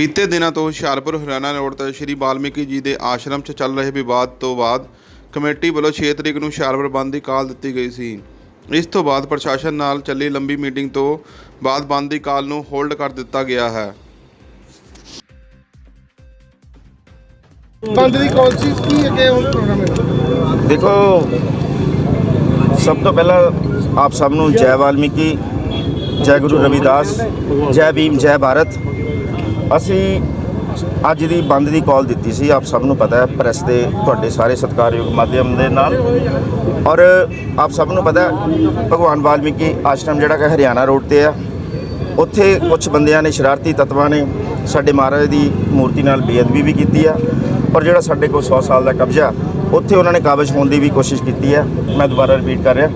ਬੀਤੇ ਦਿਨਾਂ ਤੋਂ ਹੁਸ਼ਿਆਰਪੁਰ ਹਰਿਆਣਾ ਰੋਡ ਤੇ ਸ਼੍ਰੀ ਵਾਲਮੀਕੀ ਜੀ ਦੇ ਆਸ਼ਰਮ 'ਚ ਚੱਲ ਰਹੇ ਵਿਵਾਦ ਤੋਂ ਬਾਅਦ ਕਮੇਟੀ ਵੱਲੋਂ 6 ਤਰੀਕ ਨੂੰ ਹੁਸ਼ਿਆਰਪੁਰ ਬੰਦ ਦੀ ਕਾਲ ਦਿੱਤੀ ਗਈ ਸੀ। ਇਸ ਤੋਂ ਬਾਅਦ ਪ੍ਰਸ਼ਾਸਨ ਨਾਲ ਚੱਲੀ ਲੰਬੀ ਮੀਟਿੰਗ ਤੋਂ ਬਾਅਦ ਬੰਦ ਦੀ ਕਾਲ ਨੂੰ ਹੋਲਡ ਕਰ ਦਿੱਤਾ ਗਿਆ ਹੈ। ਬੰਦ ਦੀ ਕਾਲਸੀ ਕੀ ਅੱਗੇ ਹੁਣ ਪ੍ਰੋਗਰਾਮ ਹੈ ਦੇਖੋ ਸਭ ਤੋਂ ਪਹਿਲਾਂ ਆਪ ਸਭ ਨੂੰ ਜੈ ਵਾਲਮੀਕੀ ਜੈ ਗੁਰੂ ਰਵਿਦਾਸ ਜੈ ਭੀਮ ਜੈ ਭਾਰਤ। ਅਸੀਂ ਅੱਜ ਦੀ ਬੰਦ ਦੀ ਕਾਲ ਦਿੱਤੀ ਸੀ, ਆਪ ਸਭ ਨੂੰ ਪਤਾ ਹੈ, ਪ੍ਰੈਸ ਦੇ ਤੁਹਾਡੇ ਸਾਰੇ ਸਤਿਕਾਰਯੋਗ ਮਾਧਿਅਮ ਦੇ ਨਾਲ। ਔਰ ਆਪ ਸਭ ਨੂੰ ਪਤਾ ਭਗਵਾਨ ਵਾਲਮੀਕੀ ਆਸ਼ਰਮ ਜਿਹੜਾ ਕਿ ਹਰਿਆਣਾ ਰੋਡ ਤੇ ਆ, ਉੱਥੇ ਕੁਝ ਬੰਦਿਆਂ ਨੇ ਸ਼ਰਾਰਤੀ ਤੱਤਵਾਂ ਨੇ ਸਾਡੇ ਮਹਾਰਾਜ ਦੀ ਮੂਰਤੀ ਨਾਲ ਬੇਅਦਬੀ ਵੀ ਕੀਤੀ ਆ, ਔਰ ਜਿਹੜਾ ਸਾਡੇ ਕੋਲ 100 ਸਾਲ ਦਾ ਕਬਜ਼ਾ, ਉੱਥੇ ਉਹਨਾਂ ਨੇ ਕਾਬਜ਼ ਹੋਣ ਦੀ ਵੀ ਕੋਸ਼ਿਸ਼ ਕੀਤੀ ਹੈ ਮੈਂ ਦੁਬਾਰਾ ਰਿਪੀਟ ਕਰ ਰਿਹਾ।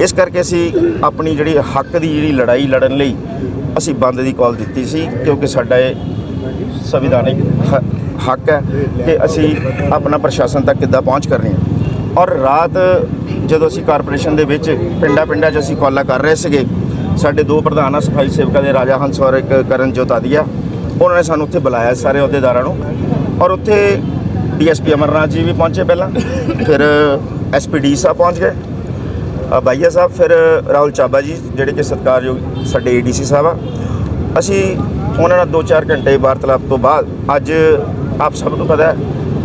ਇਸ ਕਰਕੇ ਅਸੀਂ ਆਪਣੀ ਜਿਹੜੀ ਹੱਕ ਦੀ ਜਿਹੜੀ ਲੜਾਈ ਲੜਨ ਲਈ ਅਸੀਂ ਬੰਦ ਦੀ ਕਾਲ ਦਿੱਤੀ ਸੀ, ਕਿਉਂਕਿ ਸਾਡਾ ਇਹ ਸੰਵਿਧਾਨਿਕ ਹੱਕ ਹੈ ਕਿ ਅਸੀਂ ਆਪਣਾ ਪ੍ਰਸ਼ਾਸਨ ਤੱਕ ਕਿੱਦਾਂ ਪਹੁੰਚ ਕਰਨੀ ਹੈ। ਔਰ ਰਾਤ ਜਦੋਂ ਅਸੀਂ ਕਾਰਪੋਰੇਸ਼ਨ ਦੇ ਵਿੱਚ ਪਿੰਡਾਂ ਪਿੰਡਾਂ 'ਚ ਅਸੀਂ ਕਾਲਾਂ ਕਰ ਰਹੇ ਸੀਗੇ, ਸਾਡੇ ਦੋ ਪ੍ਰਧਾਨ ਆ, ਸਫ਼ਾਈ ਸੇਵਕਾਂ ਦੇ ਰਾਜਾ ਹੰਸ ਔਰ ਇੱਕ ਕਰਨ ਜੋਤਾਦੀਆ ਉਹਨਾਂ ਨੇ ਸਾਨੂੰ ਉੱਥੇ ਬੁਲਾਇਆ ਸਾਰੇ ਅਹੁਦੇਦਾਰਾਂ ਨੂੰ। ਔਰ ਉੱਥੇ ਡੀਐਸਪੀ ਅਮਰਨਾਥ ਜੀ ਵੀ ਪਹੁੰਚੇ ਪਹਿਲਾਂ, ਫਿਰ ਐਸਪੀਡੀ ਸਾਹਿਬ ਪਹੁੰਚ ਗਏ। ਬਾਈਆ ਸਾਹਿਬ, ਫਿਰ ਰਾਹੁਲ ਚਾਬਾ ਜੀ, ਜਿਹੜੇ ਕਿ ਸਤਿਕਾਰਯੋਗ ਸਾਡੇ ਏਡੀਸੀ ਸਾਹਿਬ ਆ। ਅਸੀਂ ਉਹਨਾਂ ਨਾਲ 2-4 ਘੰਟੇ ਵਾਰਤਾਲਾਪ ਤੋਂ ਬਾਅਦ ਅੱਜ ਆਪ ਸਭ ਨੂੰ ਪਤਾ ਹੈ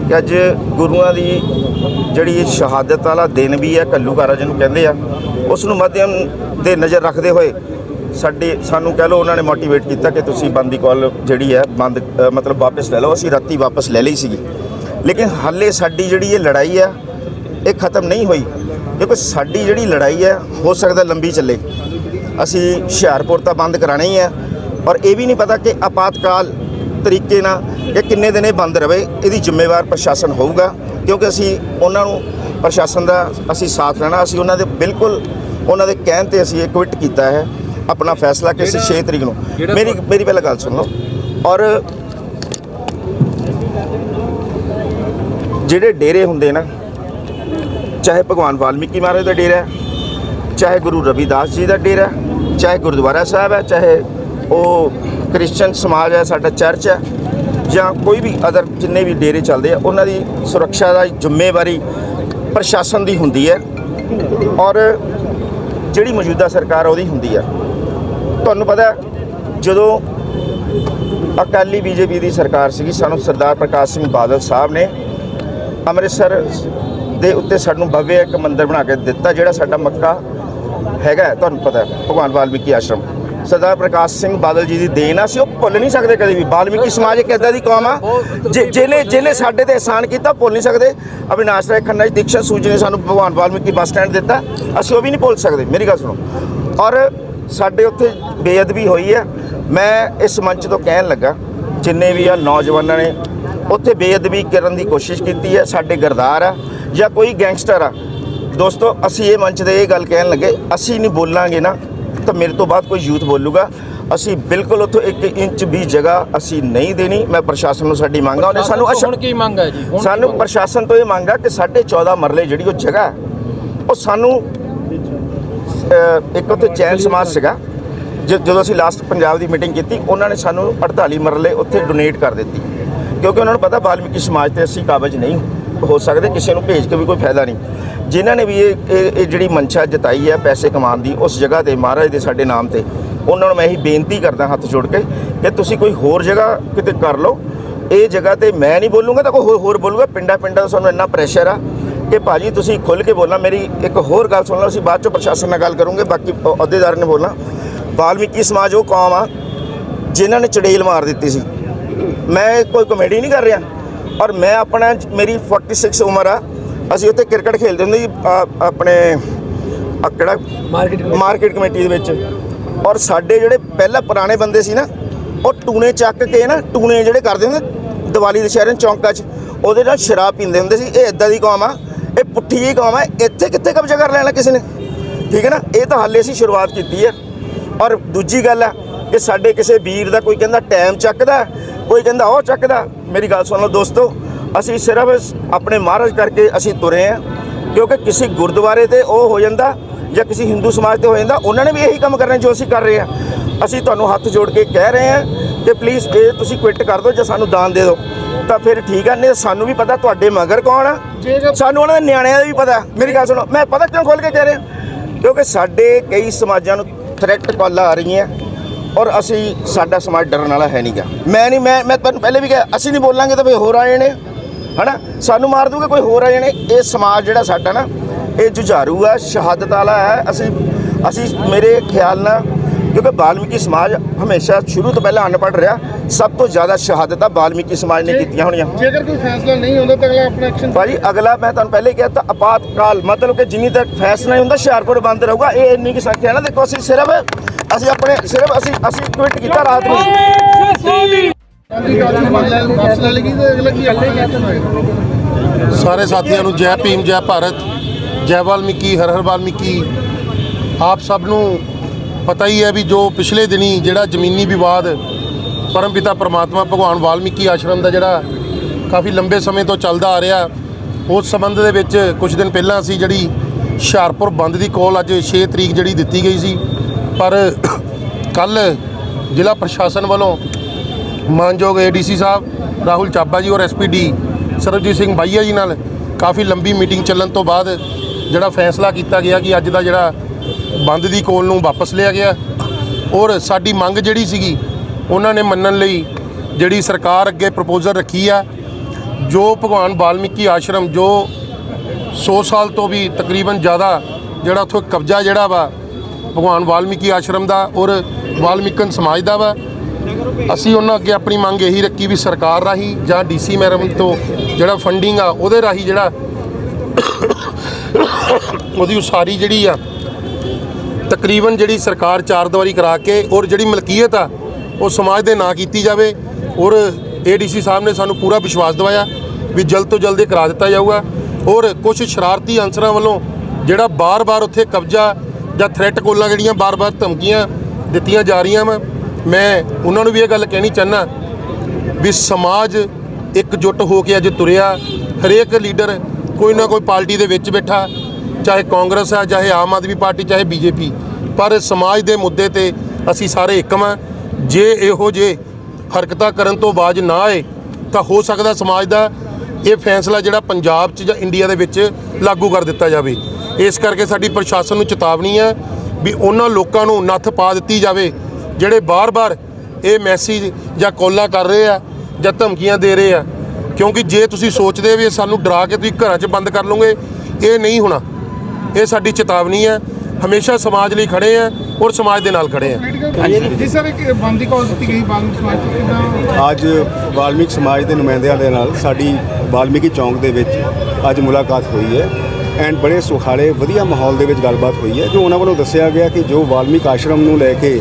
ਕਿ ਅੱਜ ਗੁਰੂਆਂ ਦੀ ਜਿਹੜੀ ਸ਼ਹਾਦਤ ਵਾਲਾ ਦਿਨ ਵੀ ਹੈ ਕੱਲੂਕਾਰਾ ਜਿਹਨੂੰ ਕਹਿੰਦੇ ਆ, ਉਸ ਨੂੰ ਮਾਧਿਅਮ ਦੇ ਨਜ਼ਰ ਰੱਖਦੇ ਹੋਏ ਸਾਡੇ, ਸਾਨੂੰ ਕਹਿ ਲਓ ਉਹਨਾਂ ਨੇ ਮੋਟੀਵੇਟ ਕੀਤਾ ਕਿ ਤੁਸੀਂ ਬੰਦ ਦੀ ਕਾਲ ਜਿਹੜੀ ਹੈ, ਬੰਦ ਮਤਲਬ ਵਾਪਸ ਲੈ ਲਓ, ਅਸੀਂ ਰਾਤੀ ਵਾਪਸ ਲੈ ਲਈ ਸੀਗੀ। ਲੇਕਿਨ ਹਾਲੇ ਸਾਡੀ ਜਿਹੜੀ ਇਹ ਲੜਾਈ ਆ ਇਹ ਖਤਮ ਨਹੀਂ ਹੋਈ, ਕਿਉਂਕਿ ਸਾਡੀ ਜਿਹੜੀ ਲੜਾਈ ਹੈ, ਹੋ ਸਕਦਾ ਲੰਬੀ ਚੱਲੇ। ਅਸੀਂ ਹੁਸ਼ਿਆਰਪੁਰ ਤਾਂ ਬੰਦ ਕਰਾਣਾ ਹੀ ਹੈ ਔਰ ਇਹ ਵੀ ਨਹੀਂ ਪਤਾ ਕਿ ਆਪਾਤਕਾਲ ਤਰੀਕੇ ਨਾਲ ਇਹ ਕਿੰਨੇ ਦਿਨ ਇਹ ਬੰਦ ਰਵੇ ਇਹਦੀ ਜ਼ਿੰਮੇਵਾਰ ਪ੍ਰਸ਼ਾਸਨ ਹੋਊਗਾ ਕਿਉਂਕਿ ਅਸੀਂ ਉਹਨਾਂ ਨੂੰ ਪ੍ਰਸ਼ਾਸਨ ਦਾ ਅਸੀਂ ਸਾਥ ਲੈਣਾ ਅਸੀਂ ਉਹਨਾਂ ਦੇ ਬਿਲਕੁਲ ਉਹਨਾਂ ਦੇ ਕਹਿਣ ਤੇ ਅਸੀਂ ਇਹ ਕੁਇਟ ਕੀਤਾ ਹੈ ਆਪਣਾ ਫੈਸਲਾ ਕਿ ਅਸੀਂ 6 ਤਰੀਕ ਨੂੰ। ਮੇਰੀ ਮੇਰੀ ਪਹਿਲਾਂ ਗੱਲ ਸੁਣ ਲਓ। ਔਰ ਜਿਹੜੇ ਡੇਰੇ ਹੁੰਦੇ ਨਾ ਚਾਹੇ ਭਗਵਾਨ ਵਾਲਮੀਕੀ ਮਹਾਰਾਜ ਦਾ ਡੇਰਾ ਹੈ ਚਾਹੇ ਗੁਰੂ ਰਵਿਦਾਸ ਜੀ ਦਾ ਡੇਰਾ ਹੈ ਚਾਹੇ ਗੁਰਦੁਆਰਾ ਸਾਹਿਬ ਹੈ ਚਾਹੇ ਉਹ ਕ੍ਰਿਸਚੀਅਨ ਸਮਾਜ ਹੈ ਸਾਡਾ ਚਰਚ ਹੈ ਜਾਂ ਕੋਈ ਵੀ ਅਦਰ ਜਿੰਨੇ ਵੀ ਡੇਰੇ ਚੱਲਦੇ ਆ ਉਹਨਾਂ ਦੀ ਸੁਰੱਖਿਆ ਦਾ ਜ਼ਿੰਮੇਵਾਰੀ ਪ੍ਰਸ਼ਾਸਨ ਦੀ ਹੁੰਦੀ ਹੈ ਔਰ ਜਿਹੜੀ ਮੌਜੂਦਾ ਸਰਕਾਰ ਉਹਦੀ ਹੁੰਦੀ ਹੈ ਤੁਹਾਨੂੰ ਪਤਾ ਜਦੋਂ ਅਕਾਲੀ ਬੀਜੇਪੀ ਦੀ ਸਰਕਾਰ ਸੀਗੀ ਸਾਨੂੰ ਸਰਦਾਰ ਪ੍ਰਕਾਸ਼ ਸਿੰਘ ਬਾਦਲ ਸਾਹਿਬ ਨੇ ਅੰਮ੍ਰਿਤਸਰ ਦੇ ਉੱਤੇ ਸਾਨੂੰ ਭਵਯ ਇੱਕ ਮੰਦਿਰ ਬਣਾ ਕੇ ਦਿੱਤਾ ਜਿਹੜਾ ਸਾਡਾ ਮੱਕਾ ਹੈਗਾ ਹੈ, ਤੁਹਾਨੂੰ ਪਤਾ ਭਗਵਾਨ ਵਾਲਮੀਕੀ ਆਸ਼ਰਮ। ਸਰਦਾਰ ਪ੍ਰਕਾਸ਼ ਸਿੰਘ ਬਾਦਲ ਜੀ ਦੀ ਦੇਣ ਆ, ਅਸੀਂ ਉਹ ਭੁੱਲ ਨਹੀਂ ਸਕਦੇ ਕਦੇ ਵੀ। ਵਾਲਮੀਕੀ ਸਮਾਜ ਇੱਕ ਇਦਾਂ ਦੀ ਕੌਮ ਆ, ਜਿ- ਜਿਹਨੇ ਜਿਹਨੇ ਸਾਡੇ ਤੇ ਇਹਸਾਨ ਕੀਤਾ, ਭੁੱਲ ਨਹੀਂ ਸਕਦੇ। ਅਵਿਨਾਸ਼ ਰਾਏ ਖੰਨਾ ਜੀ ਦੀਕਸ਼ਾ ਸੂਜੀ ਨੇ ਸਾਨੂੰ ਭਗਵਾਨ ਵਾਲਮੀਕੀ ਬੱਸ ਸਟੈਂਡ ਦਿੱਤਾ। ਅਸੀਂ ਉਹ ਵੀ ਨਹੀਂ ਭੁੱਲ ਸਕਦੇ, ਮੇਰੀ ਗੱਲ ਸੁਣੋ। ਔਰ ਸਾਡੇ ਉੱਥੇ ਬੇਅਦਬੀ ਹੋਈ ਹੈ ਮੈਂ ਇਸ ਮੰਚ ਤੋਂ ਕਹਿਣ ਲੱਗਾ, ਜਿੰਨੇ ਵੀ ਆ ਨੌਜਵਾਨਾਂ ਨੇ, ਉੱਥੇ ਬੇਅਦਬੀ ਕਰਨ ਦੀ ਕੋਸ਼ਿਸ਼ ਕੀਤੀ ਹੈ ਸਾਡੇ ਗਰਦਾਰ ਆ, ਜਾਂ ਕੋਈ ਗੈਂਗਸਟਰ ਆ। ਦੋਸਤੋ, ਅਸੀਂ ਇਹ ਮੰਚ ਤੇ ਇਹ ਗੱਲ ਕਹਿਣ ਲੱਗੇ, ਅਸੀਂ ਨਹੀਂ ਬੋਲਾਂਗੇ ਨਾ। ਤਾਂ ਮੇਰੇ ਤੋਂ ਬਾਅਦ ਕੋਈ ਯੂਥ ਬੋਲੂਗਾ। ਅਸੀਂ ਬਿਲਕੁਲ ਉੱਥੋਂ 1 ਇੰਚ ਵੀ ਜਗ੍ਹਾ ਅਸੀਂ ਨਹੀਂ ਦੇਣੀ। ਮੈਂ ਪ੍ਰਸ਼ਾਸਨ ਨੂੰ ਸਾਡੀ ਮੰਗ ਆ ਉਹਨੇ ਸਾਨੂੰ ਹੁਣ ਕੀ ਮੰਗ ਹੈ ਜੀ? ਸਾਨੂੰ? ਪ੍ਰਸ਼ਾਸਨ ਤੋਂ ਇਹ ਮੰਗ ਆ ਕਿ ਸਾਡੇ 14 ਮਰਲੇ ਜਿਹੜੀ ਉਹ ਜਗ੍ਹਾ ਉਹ ਸਾਨੂੰ ਇੱਕ ਉੱਥੇ ਚੈਨ ਸਮਾਜ ਸੀਗਾ। ਜਦੋਂ ਅਸੀਂ ਲਾਸਟ ਪੰਜਾਬ ਦੀ ਮੀਟਿੰਗ ਕੀਤੀ ਉਹਨਾਂ ਨੇ ਸਾਨੂੰ 48 ਮਰਲੇ ਉੱਥੇ ਡੋਨੇਟ ਕਰ ਦਿੱਤੀ। ਕਿਉਂਕਿ ਉਹਨਾਂ ਨੂੰ ਪਤਾ ਵਾਲਮੀਕੀ ਸਮਾਜ ਤੇ ਅਸੀਂ ਕਾਬਜ ਨਹੀਂ ਹੋ ਸਕਦੇ ਕਿਸੇ ਨੂੰ ਭੇਜ ਕੇ ਵੀ ਕੋਈ ਫਾਇਦਾ ਨਹੀਂ। ਜਿਨ੍ਹਾਂ ਨੇ ਵੀ ਇਹ ਇਹ ਜਿਹੜੀ ਮਨਸ਼ਾ ਜਤਾਈ ਹੈ ਪੈਸੇ ਕਮਾਉਣ ਦੀ, ਉਸ ਜਗ੍ਹਾ ਤੇ ਮਹਾਰਾਜ ਦੇ ਸਾਡੇ ਨਾਮ ਤੇ, ਉਹਨਾਂ ਨੂੰ ਮੈਂ ਇਹੀ ਬੇਨਤੀ ਕਰਦਾ ਹੱਥ ਜੋੜ ਕੇ ਕਿ ਤੁਸੀਂ ਕੋਈ ਹੋਰ ਜਗ੍ਹਾ ਕਿਤੇ ਕਰ ਲਓ। ਇਹ ਜਗ੍ਹਾ ਤੇ ਮੈਂ ਨਹੀਂ ਬੋਲੂੰਗਾ ਤਾਂ ਕੋਈ ਹੋਰ- ਹੋਰ ਬੋਲੂਗਾ। ਪਿੰਡਾਂ ਪਿੰਡਾਂ ਦਾ ਸਾਨੂੰ ਇੰਨਾ ਪ੍ਰੈਸ਼ਰ ਆ ਕਿ ਭਾਜੀ ਤੁਸੀਂ ਖੁੱਲ ਕੇ ਬੋਲਣਾ। ਮੇਰੀ ਇੱਕ ਹੋਰ ਗੱਲ ਸੁਣ ਲਓ, ਅਸੀਂ ਬਾਅਦ ਚੋਂ ਪ੍ਰਸ਼ਾਸਨ ਨਾਲ ਗੱਲ ਕਰੂੰਗੇ। ਬਾਕੀ ਅ- ਅਹੁਦੇਦਾਰ ਨੇ ਬੋਲਣਾ। ਵਾਲਮੀਕੀ ਸਮਾਜ ਉਹ ਕੌਮ ਆ ਜਿਨ੍ਹਾਂ ਨੇ ਚੜੇਲ ਮਾਰ ਦਿੱਤੀ ਸੀ। ਮੈਂ ਕੋਈ ਕਮੇਡੀ ਨਹੀਂ ਕਰ ਰਿਹਾ। ਔਰ ਮੈਂ ਆਪਣਾ ਮੇਰੀ 46 ਉਮਰ ਆ। ਅਸੀਂ ਉੱਥੇ ਕ੍ਰਿਕਟ ਖੇਡਦੇ ਹੁੰਦੇ ਸੀ ਆ- ਆਪਣੇ ਆ ਕਿਹੜਾ? ਮਾਰਕੀਟ ਮਾਰਕੀਟ ਕਮੇਟੀ ਦੇ ਵਿੱਚ। ਔਰ ਸਾਡੇ ਜਿਹੜੇ ਪਹਿਲਾਂ ਪੁਰਾਣੇ ਬੰਦੇ ਸੀ ਨਾ ਉਹ ਟੂਨੇ ਚੱਕ ਕੇ ਨਾ ਟੂਨੇ ਜਿਹੜੇ ਕਰਦੇ ਹੁੰਦੇ ਦੀਵਾਲੀ ਦੇ ਸ਼ਹਿਰਾਂ ਚੌਂਕਾਂ 'ਚ ਉਹਦੇ ਨਾਲ ਸ਼ਰਾਬ ਪੀਂਦੇ ਹੁੰਦੇ ਸੀ। ਇਹ ਇਦਾਂ ਦੀ ਕੌਮ ਆ ਇਹ ਪੁੱਠੀ ਜਿਹੀ ਕੌਮ ਆ ਇੱਥੇ ਕਿੱਥੇ ਕਬਜ਼ਾ ਕਰ ਲੈਣਾ ਕਿਸੇ ਨੇ? ਠੀਕ ਹੈ ਨਾ? ਇਹ ਤਾਂ ਹਾਲੇ ਅਸੀਂ ਸ਼ੁਰੂਆਤ ਕੀਤੀ ਹੈ। ਔਰ ਦੂਜੀ ਗੱਲ ਆ ਕਿ ਸਾਡੇ ਕਿਸੇ ਵੀਰ ਦਾ ਕੋਈ ਕਹਿੰਦਾ ਟਾਈਮ ਚੱਕਦਾ ਕੋਈ ਕਹਿੰਦਾ ਉਹ ਚੱਕਦਾ। ਮੇਰੀ ਗੱਲ ਸੁਣ ਲਓ ਦੋਸਤੋ ਅਸੀਂ ਸਿਰਫ ਆਪਣੇ ਮਹਾਰਾਜ ਕਰਕੇ ਅਸੀਂ ਤੁਰੇ ਆ ਕਿਉਂਕਿ ਕਿਸੇ ਗੁਰਦੁਆਰੇ ਤੇ ਉਹ ਹੋ ਜਾਂਦਾ ਜਾਂ ਕਿਸੇ ਹਿੰਦੂ ਸਮਾਜ ਤੇ ਹੋ ਜਾਂਦਾ ਉਹਨਾਂ ਨੇ ਵੀ ਇਹੀ ਕੰਮ ਕਰਨਾ ਜੋ ਅਸੀਂ ਕਰ ਰਹੇ ਆ ਅਸੀਂ ਤੁਹਾਨੂੰ ਹੱਥ ਜੋੜ ਕੇ ਕਹਿ ਰਹੇ ਹਾਂ ਤੇ ਪਲੀਜ਼ ਇਹ ਤੁਸੀਂ ਕੁਇਟ ਕਰ ਦਿਓ ਜਾਂ ਸਾਨੂੰ ਦਾਨ ਦੇ ਦਿਓ। ਤਾਂ ਫਿਰ ਠੀਕ ਆ ਨਹੀਂ ਸਾਨੂੰ ਵੀ ਪਤਾ ਤੁਹਾਡੇ ਮਗਰ ਕੌਣ ਆ। ਸਾਨੂੰ ਉਹਨਾਂ ਦੇ ਨਿਆਣਿਆਂ ਦਾ ਵੀ ਪਤਾ। ਮੇਰੀ ਗੱਲ ਸੁਣੋ ਮੈਂ ਪਤਾ ਕਿਉਂ ਖੋਲ ਕੇ ਕਹਿ ਰਿਹਾ? ਕਿਉਂਕਿ ਸਾਡੇ ਕਈ ਸਮਾਜਾਂ ਨੂੰ ਥ੍ਰੈਟ ਕਾਲਾਂ ਆ ਰਹੀਆਂ ਔਰ ਅਸੀਂ ਸਾਡਾ ਸਮਾਜ ਡਰਨ ਵਾਲਾ ਹੈ ਨਹੀਂਗਾ ਮੈਂ ਨਹੀਂ ਮੈਂ ਮੈਂ ਤੁਹਾਨੂੰ ਪਹਿਲੇ ਵੀ ਕਿਹਾ ਅਸੀਂ ਨਹੀਂ ਬੋਲਾਂਗੇ ਤਾਂ ਕੋਈ ਹੋਰ ਆ ਜਾਣੇ। ਹਨਾ? ਸਾਨੂੰ ਮਾਰ ਦੂਗੇ ਕੋਈ ਹੋਰ ਆ ਜਾਣੇ। ਇਹ ਸਮਾਜ ਜਿਹੜਾ ਸਾਡਾ ਨਾ ਇਹ ਜੁਝਾਰੂ ਆ ਸ਼ਹਾਦਤ ਵਾਲਾ ਹੈ। ਅਸੀਂ ਅਸੀਂ ਮੇਰੇ ਖਿਆਲ ਨਾਲ ਕਿਉਂਕਿ ਬਾਲਮੀਕੀ ਸਮਾਜ ਹਮੇਸ਼ਾ ਸ਼ੁਰੂ ਤੋਂ ਪਹਿਲਾਂ ਅਨਪੜ੍ਹ ਰਿਹਾ। ਸਭ ਤੋਂ ਜ਼ਿਆਦਾ ਸ਼ਹਾਦਤਾਂ ਬਾਲਮੀਕੀ ਸਮਾਜ ਨੇ ਕੀਤੀਆਂ ਹੋਣੀਆਂ। ਜੇਕਰ ਕੋਈ ਫੈਸਲਾ ਨਹੀਂ ਹੁੰਦਾ ਤਾਂ ਅਗਲਾ ਆਪਣਾ ਐਕਸ਼ਨ ਭਾਜੀ ਅਗਲਾ ਮੈਂ ਤੁਹਾਨੂੰ ਪਹਿਲੇ ਕਿਹਾ ਤਾਂ ਆਪਾਤਕਾਲ ਮਤਲਬ ਕਿ ਜਿੰਨੀ ਤੱਕ ਫੈਸਲਾ ਨਹੀਂ ਹੁੰਦਾ ਹੁਸ਼ਿਆਰਪੁਰ ਬੰਦ ਰਹੂਗਾ। ਇਹ ਇੰਨੀ ਕੀ ਸੰਖਿਆ ਨਾ। ਦੇਖੋ ਅਸੀਂ ਸਿਰਫ ਅਸੀਂ ਆਪਣੇ ਸਿਰਫ ਅਸੀਂ ਅਸੀਂ ਟਵਿੱਟ ਕੀਤਾ ਰਾਤ ਨੂੰ। ਸਾਰੇ ਸਾਥੀਆਂ ਨੂੰ ਜੈ ਭੀਮ, ਜੈ ਭਾਰਤ, ਜੈ ਵਾਲਮੀਕੀ, ਹਰ ਹਰ ਵਾਲਮੀਕੀ। ਆਪ ਸਭ ਨੂੰ ਪਤਾ ਹੀ ਹੈ ਵੀ ਜੋ ਪਿਛਲੇ ਦਿਨੀ ਜਿਹੜਾ ਜ਼ਮੀਨੀ ਵਿਵਾਦ, ਪਰਮਪਿਤਾ ਪ੍ਰਮਾਤਮਾ, ਭਗਵਾਨ ਵਾਲਮੀਕੀ ਆਸ਼ਰਮ ਦਾ ਜਿਹੜਾ ਕਾਫੀ ਲੰਬੇ ਸਮੇਂ ਤੋਂ ਚੱਲਦਾ ਆ ਰਿਹਾ, ਉਸ ਸੰਬੰਧ ਦੇ ਵਿੱਚ ਕੁਝ ਦਿਨ ਪਹਿਲਾਂ ਅਸੀਂ ਜਿਹੜੀ ਹੁਸ਼ਿਆਰਪੁਰ ਬੰਦ ਦੀ ਕੋਲ ਅੱਜ 6 ਤਰੀਕ ਜਿਹੜੀ ਦਿੱਤੀ ਗਈ ਸੀ, ਪਰ ਕੱਲ ਜ਼ਿਲ੍ਹਾ ਪ੍ਰਸ਼ਾਸਨ ਵੱਲੋਂ ਮਾਨਯੋਗ ਏਡੀਸੀ ਸਾਹਿਬ, ਰਾਹੁਲ ਚਾਬਾ ਜੀ ਔਰ ਐਸਪੀਡੀ ਸਰਬਜੀਤ ਸਿੰਘ ਬਾਈਆ ਜੀ ਨਾਲ ਕਾਫੀ ਲੰਬੀ ਮੀਟਿੰਗ ਚੱਲਣ ਤੋਂ ਬਾਅਦ ਜਿਹੜਾ ਫੈਸਲਾ ਕੀਤਾ ਗਿਆ ਕਿ ਅੱਜ ਦਾ ਜਿਹੜਾ ਬੰਦ ਦੀ ਕੋਲ ਨੂੰ ਵਾਪਸ ਲਿਆ ਗਿਆ। ਔਰ ਸਾਡੀ ਮੰਗ ਜਿਹੜੀ ਸੀਗੀ, ਉਹਨਾਂ ਨੇ ਮੰਨਣ ਲਈ ਜਿਹੜੀ ਸਰਕਾਰ ਅੱਗੇ ਪ੍ਰਪੋਜ਼ਲ ਰੱਖੀ ਆ, ਜੋ ਭਗਵਾਨ ਵਾਲਮੀਕੀ ਆਸ਼ਰਮ, ਜੋ 100 ਸਾਲ ਤੋਂ ਵੀ ਤਕਰੀਬਨ ਜ਼ਿਆਦਾ ਜਿਹੜਾ ਉੱਥੋਂ ਕਬਜ਼ਾ ਜਿਹੜਾ ਵਾ, ਭਗਵਾਨ ਵਾਲਮੀਕੀ ਆਸ਼ਰਮ ਦਾ ਔਰ ਵਾਲਮੀਕਨ ਸਮਾਜ ਦਾ ਵਾ ਅਸੀਂ ਉਹਨਾਂ ਅੱਗੇ ਆਪਣੀ ਮੰਗ ਇਹੀ ਰੱਖੀ ਵੀ ਸਰਕਾਰ ਰਾਹੀਂ ਜਾਂ ਡੀਸੀ ਮੈਰਮ ਤੋਂ ਜਿਹੜਾ ਫੰਡਿੰਗ ਆ, ਉਹਦੇ ਰਾਹੀਂ ਜਿਹੜਾ ਉਹਦੀ ਉਸਾਰੀ ਜਿਹੜੀ ਆ, ਤਕਰੀਬਨ ਜਿਹੜੀ ਸਰਕਾਰ ਚਾਰ ਦੀਵਾਰੀ ਕਰਾ ਕੇ ਔਰ ਜਿਹੜੀ ਮਲਕੀਅਤ ਆ, ਉਹ ਸਮਾਜ ਦੇ ਨਾਂ ਕੀਤੀ ਜਾਵੇ ਔਰ ਏਡੀਸੀ ਸਾਹਿਬ ਨੇ ਸਾਨੂੰ ਪੂਰਾ ਵਿਸ਼ਵਾਸ ਦਿਵਾਇਆ ਵੀ ਜਲਦ ਤੋਂ ਜਲਦ ਇਹ ਕਰਾ ਦਿੱਤਾ ਜਾਊਗਾ ਔਰ ਕੁਝ ਸ਼ਰਾਰਤੀ ਅਨਸਰਾਂ ਵੱਲੋਂ ਜਿਹੜਾ ਬਾਰ-ਬਾਰ ਉੱਥੇ ਕਬਜ਼ਾ ਜਾਂ ਥ੍ਰੈਟ ਕੋਲਾਂ ਜਿਹੜੀਆਂ ਬਾਰ-ਬਾਰ ਧਮਕੀਆਂ ਦਿੱਤੀਆਂ ਜਾ ਰਹੀਆਂ ਵਾ ਮੈਂ ਉਹਨਾਂ ਨੂੰ ਵੀ ਇਹ ਗੱਲ ਕਹਿਣੀ ਚਾਹਨਾ ਵੀ ਸਮਾਜ ਇਕਜੁੱਟ ਹੋ ਕੇ ਅੱਜ ਤੁਰਿਆ, ਹਰੇਕ ਲੀਡਰ ਕੋਈ ਨਾ ਕੋਈ ਪਾਰਟੀ ਦੇ ਵਿੱਚ ਬੈਠਾ, ਚਾਹੇ ਕਾਂਗਰਸ ਆ, ਚਾਹੇ ਆਮ ਆਦਮੀ ਪਾਰਟੀ, ਚਾਹੇ ਬੀਜੇਪੀ। ਪਰ ਸਮਾਜ ਦੇ ਮੁੱਦੇ ਤੇ ਅਸੀਂ ਸਾਰੇ ਇੱਕਮ ਵਾਂ। ਜੇ ਇਹੋ ਜੇ ਹਰਕਤਾਂ ਕਰਨ ਤੋਂ ਬਾਜ ਨਾ ਆਏ, ਤਾਂ ਹੋ ਸਕਦਾ ਸਮਾਜ ਦਾ ਇਹ ਫੈਸਲਾ ਜਿਹੜਾ ਪੰਜਾਬ 'ਚ ਜਾਂ ਇੰਡੀਆ ਦੇ ਵਿੱਚ ਲਾਗੂ ਕਰ ਦਿੱਤਾ ਜਾਵੇ। ਇਸ ਕਰਕੇ ਸਾਡੀ ਪ੍ਰਸ਼ਾਸਨ ਨੂੰ ਚੇਤਾਵਨੀ ਹੈ ਵੀ ਉਹਨਾਂ ਲੋਕਾਂ ਨੂੰ ਨੱਥ ਪਾ ਦਿੱਤੀ ਜਾਵੇ ਜਿਹੜੇ ਬਾਰ-ਬਾਰ ਇਹ ਮੈਸੇਜ ਜਾਂ ਕਾਲਾਂ ਕਰ ਰਹੇ ਆ ਜਾਂ ਧਮਕੀਆਂ ਦੇ ਰਹੇ ਆ ਕਿਉਂਕਿ ਜੇ ਤੁਸੀਂ ਸੋਚਦੇ ਵੀ ਸਾਨੂੰ ਡਰਾ ਕੇ ਤੁਸੀਂ ਘਰਾਂ 'ਚ ਬੰਦ ਕਰ ਲਓਗੇ ਇਹ ਨਹੀਂ ਹੋਣਾ। ਇਹ ਸਾਡੀ ਚੇਤਾਵਨੀ ਹੈ ਹਮੇਸ਼ਾ ਸਮਾਜ ਲਈ ਖੜੇ ਆ ਔਰ ਸਮਾਜ ਦੇ ਨਾਲ ਖੜੇ ਆ। ਜੀ ਸਰ ਇੱਕ ਬੰਦੀ ਕਾਲ ਦਿੱਤੀ ਗਈ ਬਾਲਮਿਕ ਸਮਾਜ ਤੋਂ। ਕਿੱਦਾਂ? ਅੱਜ ਵਾਲਮੀਕ ਸਮਾਜ ਦੇ ਨੁਮਾਇੰਦਿਆਂ ਦੇ ਨਾਲ ਸਾਡੀ ਵਾਲਮੀਕੀ ਚੌਂਕ ਦੇ ਵਿੱਚ ਅੱਜ ਮੁਲਾਕਾਤ ਹੋਈ ਹੈ ਐਂਡ ਬੜੇ ਸੁਖਾਲੇ ਵਧੀਆ ਮਾਹੌਲ ਦੇ ਵਿੱਚ ਗੱਲਬਾਤ ਹੋਈ ਹੈ ਜੋ ਉਹਨਾਂ ਵੱਲੋਂ ਦੱਸਿਆ ਗਿਆ ਕਿ ਜੋ ਵਾਲਮੀਕ ਆਸ਼ਰਮ ਨੂੰ ਲੈ ਕੇ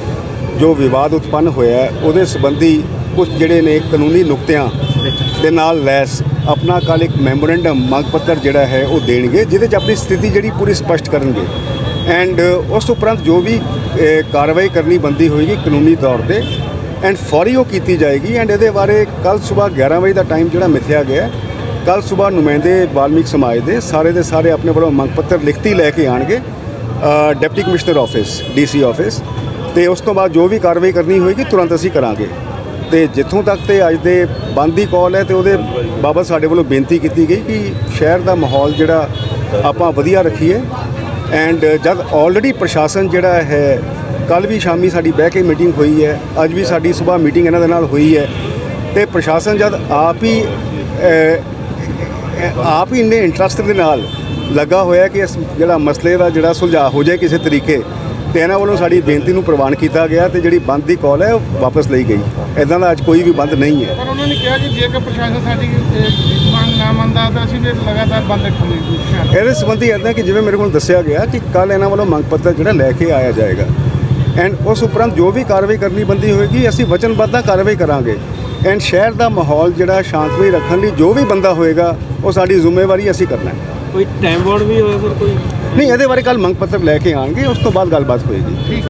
ਜੋ ਵਿਵਾਦ ਉਤਪੰਨ ਹੋਇਆ ਉਹਦੇ ਸੰਬੰਧੀ ਕੁਝ ਜਿਹੜੇ ਨੇ ਕਾਨੂੰਨੀ ਨੁਕਤਿਆਂ ਦੇ ਨਾਲ ਲੈਸ ਆਪਣਾ ਕੱਲ੍ਹ ਇੱਕ ਮੈਮੋਰੈਂਡਮ ਮੰਗ ਪੱਤਰ ਜਿਹੜਾ ਹੈ, ਉਹ ਦੇਣਗੇ, ਜਿਹਦੇ 'ਚ ਆਪਣੀ ਸਥਿਤੀ ਜਿਹੜੀ ਪੂਰੀ ਸਪਸ਼ਟ ਕਰਨਗੇ। ਐਂਡ ਉਸ ਉਪਰੰਤ ਜੋ ਵੀ ਕਾਰਵਾਈ ਕਰਨੀ ਬੰਦੀ ਹੋਏਗੀ ਕਾਨੂੰਨੀ ਤੌਰ ਤੇ ਐਂਡ ਫੌਰੀ ਉਹ ਕੀਤੀ ਜਾਏਗੀ ਐਂਡ ਇਹਦੇ ਬਾਰੇ ਕੱਲ ਸਵੇਰ 11 ਵਜੇ ਦਾ ਟਾਈਮ ਜਿਹੜਾ ਮਿਥਿਆ ਗਿਆ ਕੱਲ ਸਵੇਰ ਨੁਮਾਇੰਦੇ ਵਾਲਮੀਕ ਸਮਾਜ ਦੇ ਸਾਰੇ ਦੇ ਸਾਰੇ ਆਪਣੇ ਵੱਲੋਂ ਮੰਗ ਪੱਤਰ ਲਿਖਤੀ ਲੈ ਕੇ ਆਣਗੇ deputy commissioner office, DC office. ਤੇ ਉਸ ਤੋਂ ਬਾਅਦ ਜੋ ਵੀ ਕਾਰਵਾਈ ਕਰਨੀ ਹੋਏਗੀ, ਤੁਰੰਤ ਅਸੀਂ ਕਰਾਂਗੇ। ਤੇ ਜਿੱਥੋਂ ਤੱਕ ਤੇ ਅੱਜ ਦੇ ਬੰਦ ਦੀ ਕਾਲ ਹੈ ਤੇ ਉਹਦੇ ਬਾਬਤ ਸਾਡੇ ਵੱਲੋਂ ਬੇਨਤੀ ਕੀਤੀ ਗਈ ਕਿ ਸ਼ਹਿਰ ਦਾ ਮਾਹੌਲ ਜਿਹੜਾ ਆਪਾਂ ਵਧੀਆ ਰੱਖੀਏ। ਐਂਡ ਜਦ ਆਲਰੇਡੀ ਪ੍ਰਸ਼ਾਸਨ ਜਿਹੜਾ ਹੈ ਕੱਲ ਵੀ ਸ਼ਾਮੀ ਸਾਡੀ ਬਹਿ ਕੇ ਮੀਟਿੰਗ ਹੋਈ ਹੈ, ਅੱਜ ਵੀ ਸਾਡੀ ਸਵੇਰ ਮੀਟਿੰਗ ਇਹਨਾਂ ਦੇ ਨਾਲ ਹੋਈ ਹੈ। ਤੇ ਪ੍ਰਸ਼ਾਸਨ ਜਦ ਆਪ ਹੀ ਆਪ ਹੀ ਇੰਨੇ ਇੰਟਰਸਟ ਦੇ ਨਾਲ ਲੱਗਾ ਹੋਇਆ ਕਿ ਇਸ ਜਿਹੜਾ ਮਸਲੇ ਦਾ ਜਿਹੜਾ ਸੁਲਝਾਅ ਹੋ ਜਾਏ ਕਿਸੇ ਤਰੀਕੇ ਤੇ ਇਹਨਾਂ ਵੱਲੋਂ ਸਾਡੀ ਬੇਨਤੀ ਨੂੰ ਪ੍ਰਵਾਨ ਕੀਤਾ ਗਿਆ ਤੇ ਜਿਹੜੀ ਬੰਦ ਦੀ ਕਾਲ ਹੈ ਉਹ ਵਾਪਸ ਲਈ ਗਈ। ਇਦਾਂ ਦਾ ਅੱਜ ਕੋਈ ਵੀ ਬੰਦ ਨਹੀਂ ਹੈ। ਪਰ ਉਹਨਾਂ ਨੇ ਕਿਹਾ ਕਿ ਜੇਕਰ ਪ੍ਰਸ਼ਾਸਨ ਸਾਡੀ ਮੰਗ ਨਾ ਮੰਨਦਾ ਤਾਂ ਅਸੀਂ ਵੀ ਲਗਾਤਾਰ ਬੰਦ ਰੱਖਾਂਗੇ। ਇਹਦੇ ਸੰਬੰਧੀ ਇਦਾਂ ਕਿ ਜਿਵੇਂ ਮੇਰੇ ਕੋਲ ਦੱਸਿਆ ਗਿਆ ਕਿ ਕੱਲ ਇਹਨਾਂ ਵੱਲੋਂ ਮੰਗ ਪੱਤਰ ਜਿਹੜਾ ਲੈ ਕੇ ਆਇਆ ਜਾਏਗਾ। ਐਂਡ ਉਸ ਉਪਰੰਤ ਜੋ ਵੀ ਕਾਰਵਾਈ ਕਰਨੀ ਬੰਦੀ ਹੋਏਗੀ ਅਸੀਂ ਵਚਨਬੱਧ ਹਾਂ ਕਾਰਵਾਈ ਕਰਾਂਗੇ। ਐਂਡ ਸ਼ਹਿਰ ਦਾ ਮਾਹੌਲ ਜਿਹੜਾ ਸ਼ਾਂਤਮਈ ਰੱਖਣ ਲਈ ਜੋ ਵੀ ਬੰਦਾ ਹੋਏਗਾ ਉਹ ਸਾਡੀ ਜ਼ਿੰਮੇਵਾਰੀ ਅਸੀਂ ਕਰਨਾ ਹੈ। ਕੋਈ ਟਾਈਮ ਬੋਰਡ ਵੀ ਹੋਇਆ ਸਰ ਕੋਈ? ਨਹੀਂ ਇਹਦੇ ਬਾਰੇ ਕੱਲ ਮੰਗ ਪੱਤਰ ਲੈ ਕੇ ਆਣਗੇ ਉਸ ਤੋਂ ਬਾਅਦ ਗੱਲਬਾਤ ਹੋਏਗੀ।